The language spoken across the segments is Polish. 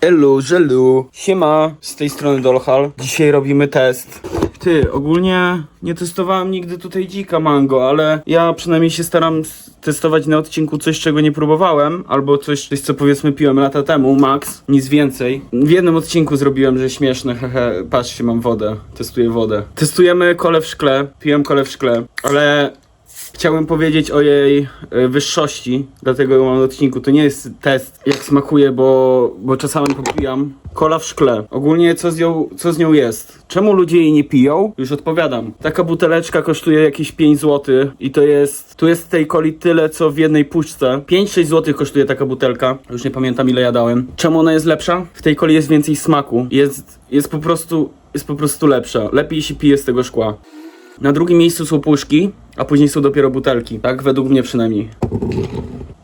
Elu, żelu. Siema, z tej strony Dolhal. Dzisiaj robimy test. Ty, ogólnie nie testowałem nigdy tutaj dzika mango, ale ja przynajmniej się staram testować na odcinku coś, czego nie próbowałem, albo coś, coś co powiedzmy piłem lata temu, max, nic więcej. W jednym odcinku zrobiłem, że śmieszne, hehe, patrzcie, mam wodę, testuję wodę. Testujemy kole w szkle, piłem kole w szkle, ale Chciałem powiedzieć o jej e, wyższości, dlatego ją mam odcinku. To nie jest test, jak smakuje, bo, bo czasami popijam. Kola w szkle. Ogólnie co z, nią, co z nią jest? Czemu ludzie jej nie piją? Już odpowiadam. Taka buteleczka kosztuje jakieś 5 zł i to jest, tu jest tej coli tyle, co w jednej puszce. 5-6 zł kosztuje taka butelka. Już nie pamiętam ile ja dałem. Czemu ona jest lepsza? W tej coli jest więcej smaku. Jest, jest po prostu, jest po prostu lepsza. Lepiej się pije z tego szkła. Na drugim miejscu są puszki, a później są dopiero butelki. Tak, według mnie przynajmniej.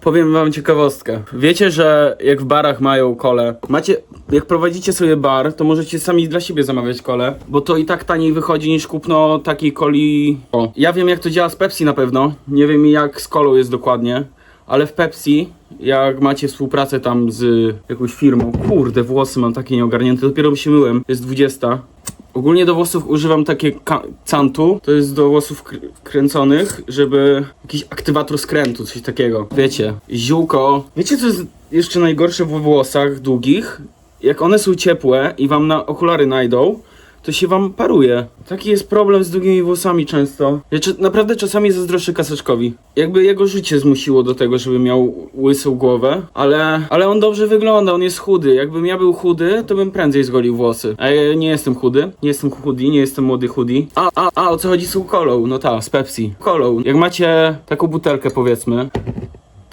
Powiem wam ciekawostkę. Wiecie, że jak w barach mają kole, macie, jak prowadzicie sobie bar, to możecie sami dla siebie zamawiać kole, bo to i tak taniej wychodzi niż kupno takiej coli. O, ja wiem jak to działa z Pepsi na pewno, nie wiem jak z kolą jest dokładnie, ale w Pepsi, jak macie współpracę tam z jakąś firmą, kurde, włosy mam takie nieogarnięte, dopiero się myłem, jest 20. Ogólnie do włosów używam takie cantu, to jest do włosów kr- kręconych, żeby jakiś aktywator skrętu, coś takiego. Wiecie, ziółko. Wiecie co jest jeszcze najgorsze we włosach długich? Jak one są ciepłe i wam na okulary najdą, to się wam paruje. Taki jest problem z długimi włosami często. Ja naprawdę czasami zazdroszczę kaseczkowi. Jakby jego życie zmusiło do tego, żeby miał łysą głowę, ale, ale on dobrze wygląda, on jest chudy. Jakbym ja był chudy, to bym prędzej zgolił włosy. A ja nie jestem chudy, nie jestem chudy, nie jestem młody chudy. A, a, a, o co chodzi z kolą? No ta, z Pepsi. Kolą. Jak macie taką butelkę powiedzmy,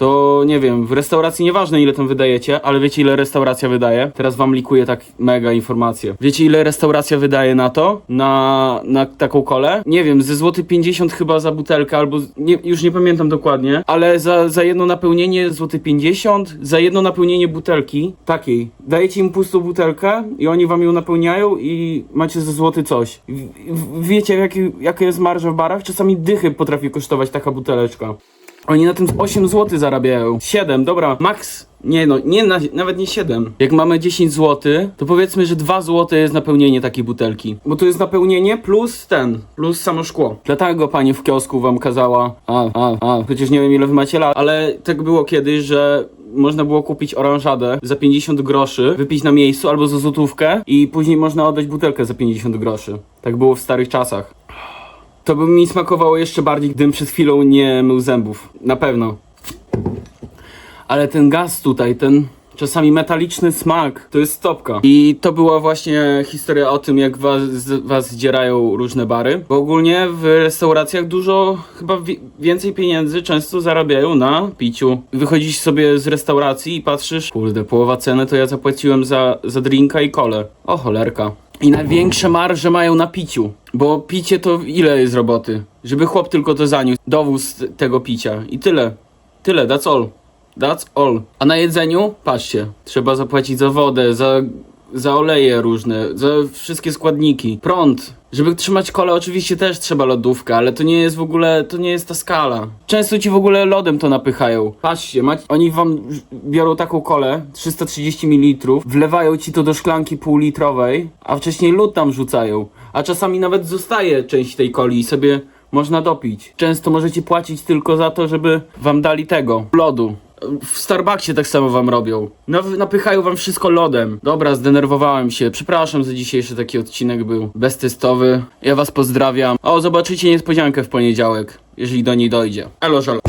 to nie wiem, w restauracji nieważne ile tam wydajecie, ale wiecie ile restauracja wydaje? Teraz wam likuję tak mega informacje. Wiecie ile restauracja wydaje na to? Na, na taką kolę? Nie wiem, ze złoty 50 chyba za butelkę, albo nie, już nie pamiętam dokładnie, ale za, za jedno napełnienie złoty 50, za jedno napełnienie butelki takiej. Dajecie im pustą butelkę i oni wam ją napełniają i macie za złoty coś. W, w, wiecie jaki, jaka jest marża w barach? Czasami dychy potrafi kosztować taka buteleczka. Oni na tym 8 zł zarabiają. 7, dobra, max. Nie no, nie na, nawet nie 7. Jak mamy 10 zł, to powiedzmy, że 2 zł jest napełnienie takiej butelki. Bo to jest napełnienie plus ten, plus samo szkło. Dlatego pani w kiosku wam kazała. A, a, a, chociaż nie wiem ile wy macie lat, ale tak było kiedyś, że można było kupić oranżadę za 50 groszy, wypić na miejscu albo za złotówkę i później można oddać butelkę za 50 groszy. Tak było w starych czasach. To by mi smakowało jeszcze bardziej, gdybym przed chwilą nie mył zębów. Na pewno. Ale ten gaz tutaj, ten czasami metaliczny smak, to jest stopka. I to była właśnie historia o tym, jak was, was zdzierają różne bary. Bo ogólnie w restauracjach dużo, chyba wi- więcej pieniędzy często zarabiają na piciu. Wychodzisz sobie z restauracji i patrzysz, kurde, połowa ceny to ja zapłaciłem za, za drinka i kole. O cholerka. I największe marże mają na piciu. Bo picie to ile jest roboty? Żeby chłop tylko to zaniósł, dowóz tego picia. I tyle. Tyle, that's all. That's all. A na jedzeniu? Patrzcie, trzeba zapłacić za wodę, za, za oleje różne, za wszystkie składniki. Prąd. Żeby trzymać kole oczywiście też trzeba lodówkę, ale to nie jest w ogóle, to nie jest ta skala. Często ci w ogóle lodem to napychają. Patrzcie, mać, oni wam biorą taką kolę, 330 ml, wlewają ci to do szklanki półlitrowej, a wcześniej lód tam rzucają. A czasami nawet zostaje część tej coli i sobie można dopić. Często możecie płacić tylko za to, żeby wam dali tego, lodu. W Starbucksie tak samo wam robią. Naw- napychają wam wszystko lodem. Dobra, zdenerwowałem się. Przepraszam za dzisiejszy taki odcinek był beztestowy. Ja was pozdrawiam. O, zobaczycie niespodziankę w poniedziałek, jeżeli do niej dojdzie. Elo, żal.